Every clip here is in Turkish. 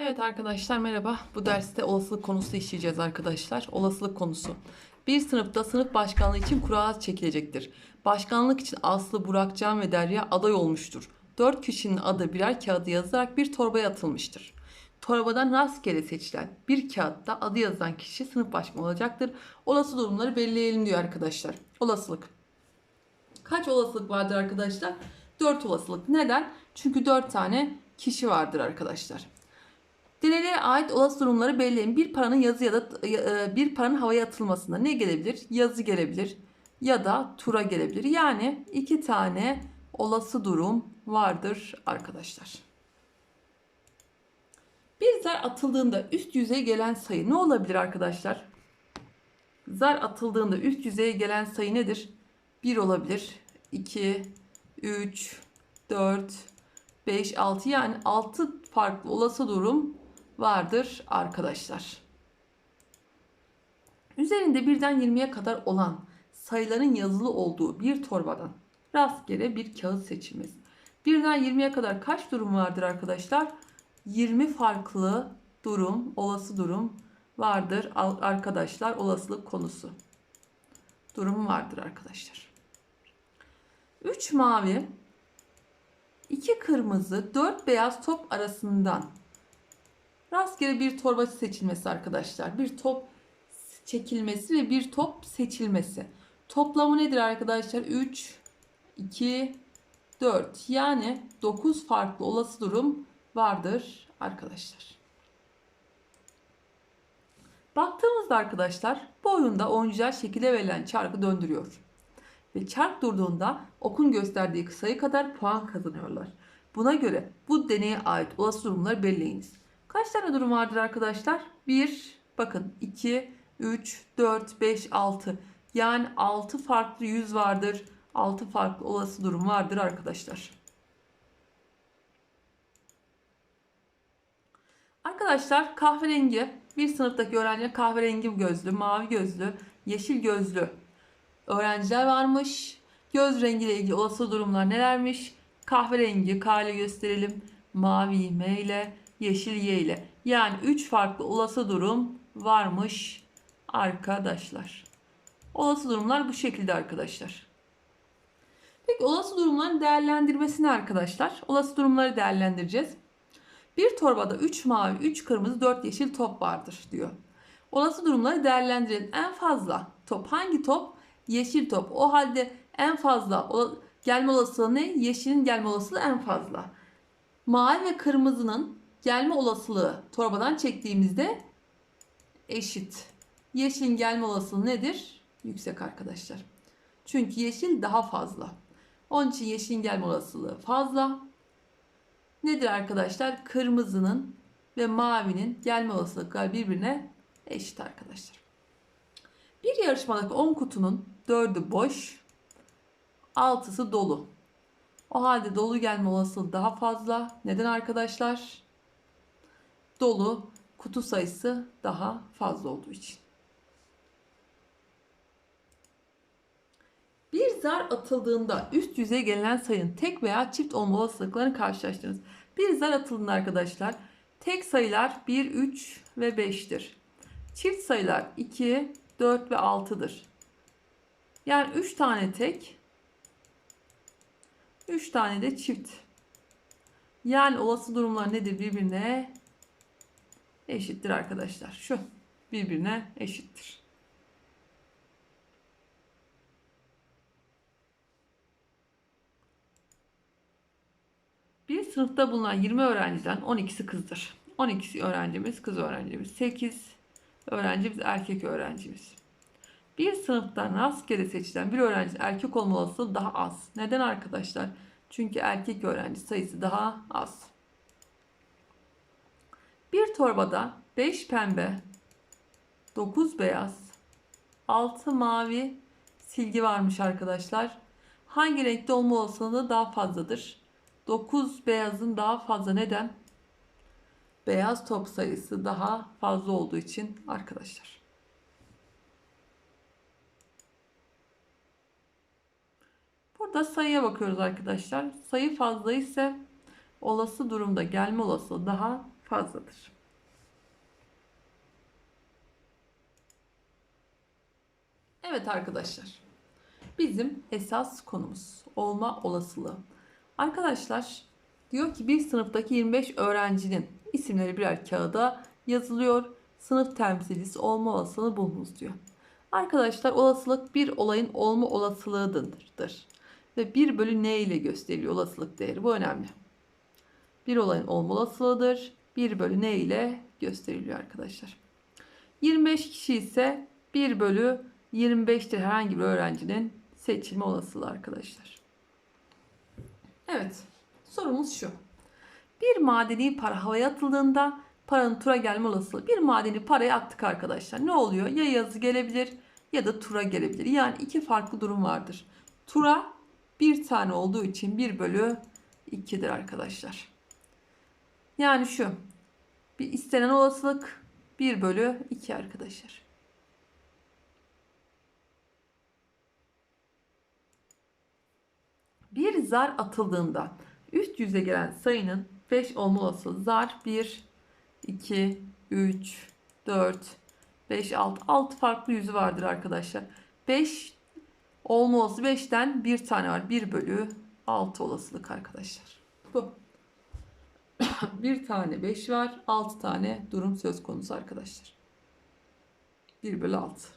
Evet arkadaşlar merhaba. Bu derste olasılık konusu işleyeceğiz arkadaşlar. Olasılık konusu. Bir sınıfta sınıf başkanlığı için kura çekilecektir. Başkanlık için Aslı, Burak, Can ve Derya aday olmuştur. Dört kişinin adı birer kağıda yazılarak bir torbaya atılmıştır. Torbadan rastgele seçilen bir kağıtta adı yazılan kişi sınıf başkanı olacaktır. Olası durumları belirleyelim diyor arkadaşlar. Olasılık. Kaç olasılık vardır arkadaşlar? 4 olasılık. Neden? Çünkü 4 tane kişi vardır arkadaşlar. Denelere ait olası durumları belirleyin. Bir paranın yazı ya da e, bir paranın havaya atılmasında ne gelebilir? Yazı gelebilir ya da tura gelebilir. Yani iki tane olası durum vardır arkadaşlar. Bir zar atıldığında üst yüzeye gelen sayı ne olabilir arkadaşlar? Zar atıldığında üst yüzeye gelen sayı nedir? 1 olabilir. 2, 3, 4, 5, 6 yani 6 farklı olası durum vardır arkadaşlar. Üzerinde birden 20'ye kadar olan sayıların yazılı olduğu bir torbadan rastgele bir kağıt seçilmesi. Birden 20'ye kadar kaç durum vardır arkadaşlar? 20 farklı durum, olası durum vardır arkadaşlar. Olasılık konusu. Durum vardır arkadaşlar. 3 mavi, 2 kırmızı, 4 beyaz top arasından rastgele bir torba seçilmesi arkadaşlar. Bir top çekilmesi ve bir top seçilmesi. Toplamı nedir arkadaşlar? 3, 2, 4. Yani 9 farklı olası durum vardır arkadaşlar. Baktığımızda arkadaşlar bu oyunda oyuncular şekilde verilen çarkı döndürüyor. Ve çark durduğunda okun gösterdiği sayı kadar puan kazanıyorlar. Buna göre bu deneye ait olası durumları belirleyiniz. Kaç tane durum vardır arkadaşlar? 1, bakın 2, 3, 4, 5, 6. Yani 6 farklı yüz vardır. 6 farklı olası durum vardır arkadaşlar. Arkadaşlar kahverengi bir sınıftaki öğrenciler kahverengi gözlü, mavi gözlü, yeşil gözlü öğrenciler varmış. Göz rengiyle ilgili olası durumlar nelermiş? Kahverengi K ile gösterelim. Mavi M ile, yeşil Y ile. Yani 3 farklı olası durum varmış arkadaşlar. Olası durumlar bu şekilde arkadaşlar. Peki olası durumların değerlendirmesini arkadaşlar. Olası durumları değerlendireceğiz. Bir torbada 3 mavi, 3 kırmızı, 4 yeşil top vardır diyor. Olası durumları değerlendirelim. En fazla top hangi top? Yeşil top. O halde en fazla gelme olasılığı ne? Yeşilin gelme olasılığı en fazla. Mavi ve kırmızının gelme olasılığı torbadan çektiğimizde eşit. Yeşilin gelme olasılığı nedir? Yüksek arkadaşlar. Çünkü yeşil daha fazla. Onun için yeşilin gelme olasılığı fazla. Nedir arkadaşlar? Kırmızının ve mavinin gelme olasılıkları birbirine eşit arkadaşlar. Bir yarışmadaki 10 kutunun 4'ü boş, 6'sı dolu. O halde dolu gelme olasılığı daha fazla. Neden arkadaşlar? Dolu kutu sayısı daha fazla olduğu için. Bir zar atıldığında üst yüzeye gelen sayının tek veya çift olma olasılıklarını karşılaştırınız. Bir zar atıldığında arkadaşlar tek sayılar 1, 3 ve 5'tir. Çift sayılar 2, 4 ve 6'dır. Yani 3 tane tek, 3 tane de çift. Yani olası durumlar nedir birbirine eşittir arkadaşlar. Şu birbirine eşittir. Bir sınıfta bulunan 20 öğrenciden 12'si kızdır. 12 öğrencimiz kız öğrencimiz. 8 öğrencimiz erkek öğrencimiz. Bir sınıftan rastgele seçilen bir öğrenci erkek olma olasılığı daha az. Neden arkadaşlar? Çünkü erkek öğrenci sayısı daha az. Bir torbada 5 pembe, 9 beyaz, 6 mavi silgi varmış arkadaşlar. Hangi renkte olma olasılığı daha fazladır? 9 beyazın daha fazla neden? Beyaz top sayısı daha fazla olduğu için arkadaşlar. Burada sayıya bakıyoruz arkadaşlar. Sayı fazla ise olası durumda gelme olasılığı daha fazladır. Evet arkadaşlar. Bizim esas konumuz olma olasılığı. Arkadaşlar diyor ki bir sınıftaki 25 öğrencinin isimleri birer kağıda yazılıyor. Sınıf temsilcisi olma olasılığı bulunuz diyor. Arkadaşlar olasılık bir olayın olma olasılığıdır. Ve 1 bölü ne ile gösteriliyor olasılık değeri. Bu önemli. Bir olayın olma olasılığıdır. 1 bölü ne ile gösteriliyor arkadaşlar. 25 kişi ise 1 bölü 25'tir herhangi bir öğrencinin seçilme olasılığı arkadaşlar. Evet sorumuz şu. Bir madeni para havaya atıldığında paranın tura gelme olasılığı. Bir madeni paraya attık arkadaşlar. Ne oluyor? Ya yazı gelebilir ya da tura gelebilir. Yani iki farklı durum vardır. Tura bir tane olduğu için 1 bölü 2'dir arkadaşlar. Yani şu. Bir istenen olasılık 1 bölü 2 arkadaşlar. Bir zar atıldığında üst yüze gelen sayının 5 olma olasılığı zar 1, 2, 3, 4, 5, 6. 6 farklı yüzü vardır arkadaşlar. 5 olma olasılığı 5'ten bir tane var. 1 bölü 6 olasılık arkadaşlar. Bu. bir tane 5 var. 6 tane durum söz konusu arkadaşlar. 1 bölü 6.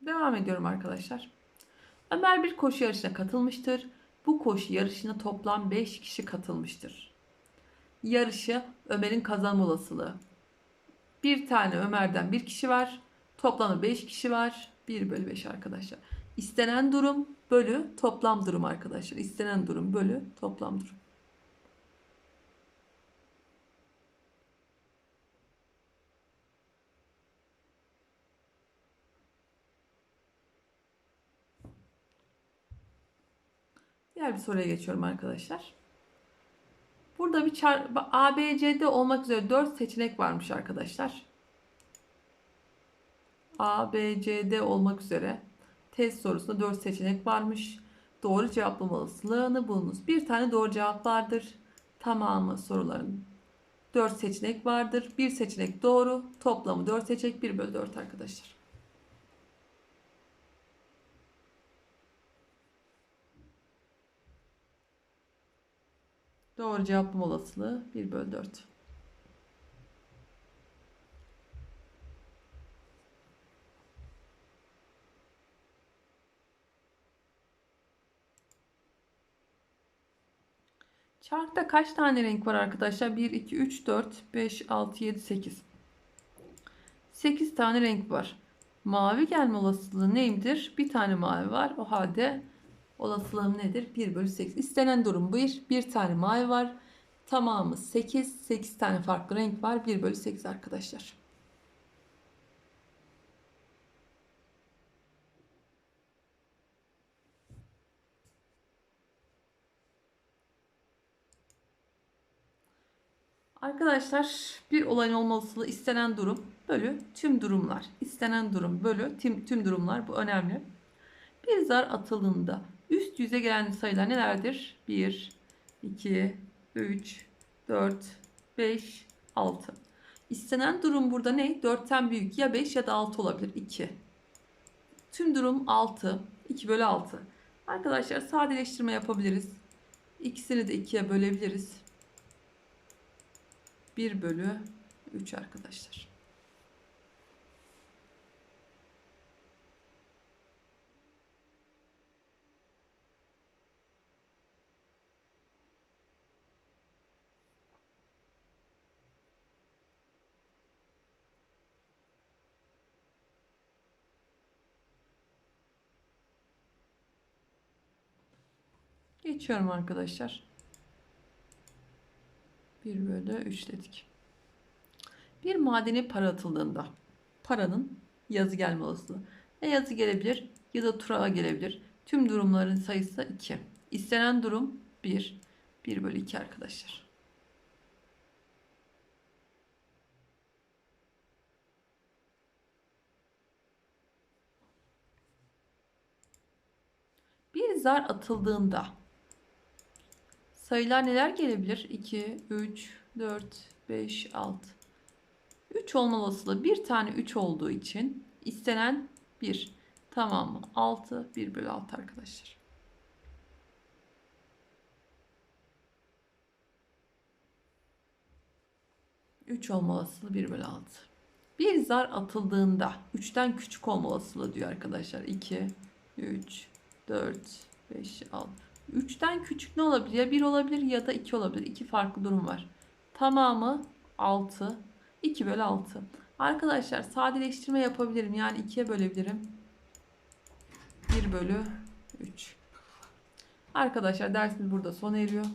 Devam ediyorum arkadaşlar. Ömer bir koşu yarışına katılmıştır. Bu koşu yarışına toplam 5 kişi katılmıştır. Yarışı Ömer'in kazanma olasılığı. Bir tane Ömer'den bir kişi var. Toplamda 5 kişi var. 1 bölü 5 arkadaşlar. İstenen durum bölü toplam durum arkadaşlar. İstenen durum bölü toplam durum. Diğer bir soruya geçiyorum arkadaşlar. Burada bir çar A, B, C'de olmak üzere 4 seçenek varmış arkadaşlar. A, B, C'de olmak üzere test sorusunda 4 seçenek varmış. Doğru cevaplama olasılığını bulunuz. Bir tane doğru cevap vardır. Tamamı soruların 4 seçenek vardır. Bir seçenek doğru. Toplamı 4 seçenek 1 bölü 4 arkadaşlar. Doğru cevap olasılığı 1 bölü 4. Çarkta kaç tane renk var arkadaşlar? 1, 2, 3, 4, 5, 6, 7, 8. 8 tane renk var. Mavi gelme olasılığı neyimdir? Bir tane mavi var. O halde Olasılığım nedir? 1 bölü 8. İstenen durum 1. Bir tane mavi var. Tamamı 8. 8 tane farklı renk var. 1 bölü 8 arkadaşlar. Arkadaşlar bir olayın olma olasılığı istenen durum bölü tüm durumlar. İstenen durum bölü tüm, tüm durumlar bu önemli. Bir zar atıldığında Üst yüze gelen sayılar nelerdir? 1, 2, 3, 4, 5, 6. İstenen durum burada ne? 4'ten büyük ya 5 ya da 6 olabilir. 2. Tüm durum 6. 2 bölü 6. Arkadaşlar sadeleştirme yapabiliriz. İkisini de 2'ye bölebiliriz. 1 bölü 3 arkadaşlar. Geçiyorum arkadaşlar. 1 bölü 3 dedik. Bir madeni para atıldığında paranın yazı gelme olasılığı. Ya yazı gelebilir ya da tura gelebilir. Tüm durumların sayısı 2. İstenen durum 1. 1 bölü 2 arkadaşlar. Bir zar atıldığında sayılar neler gelebilir? 2, 3, 4, 5, 6. 3 olma olasılığı bir tane 3 olduğu için istenen 1. Tamam mı? 6, 1 bölü 6 arkadaşlar. Üç olma olasılığı 1 bölü 6. Bir zar atıldığında 3'ten küçük olma diyor arkadaşlar. 2, 3, 4, 5, 6. 3'ten küçük ne olabilir? Ya 1 olabilir ya da 2 olabilir. İki farklı durum var. Tamamı 6. 2 bölü 6. Arkadaşlar sadeleştirme yapabilirim. Yani 2'ye bölebilirim. 1 bölü 3. Arkadaşlar dersimiz burada sona eriyor.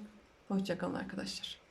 Hoşçakalın arkadaşlar.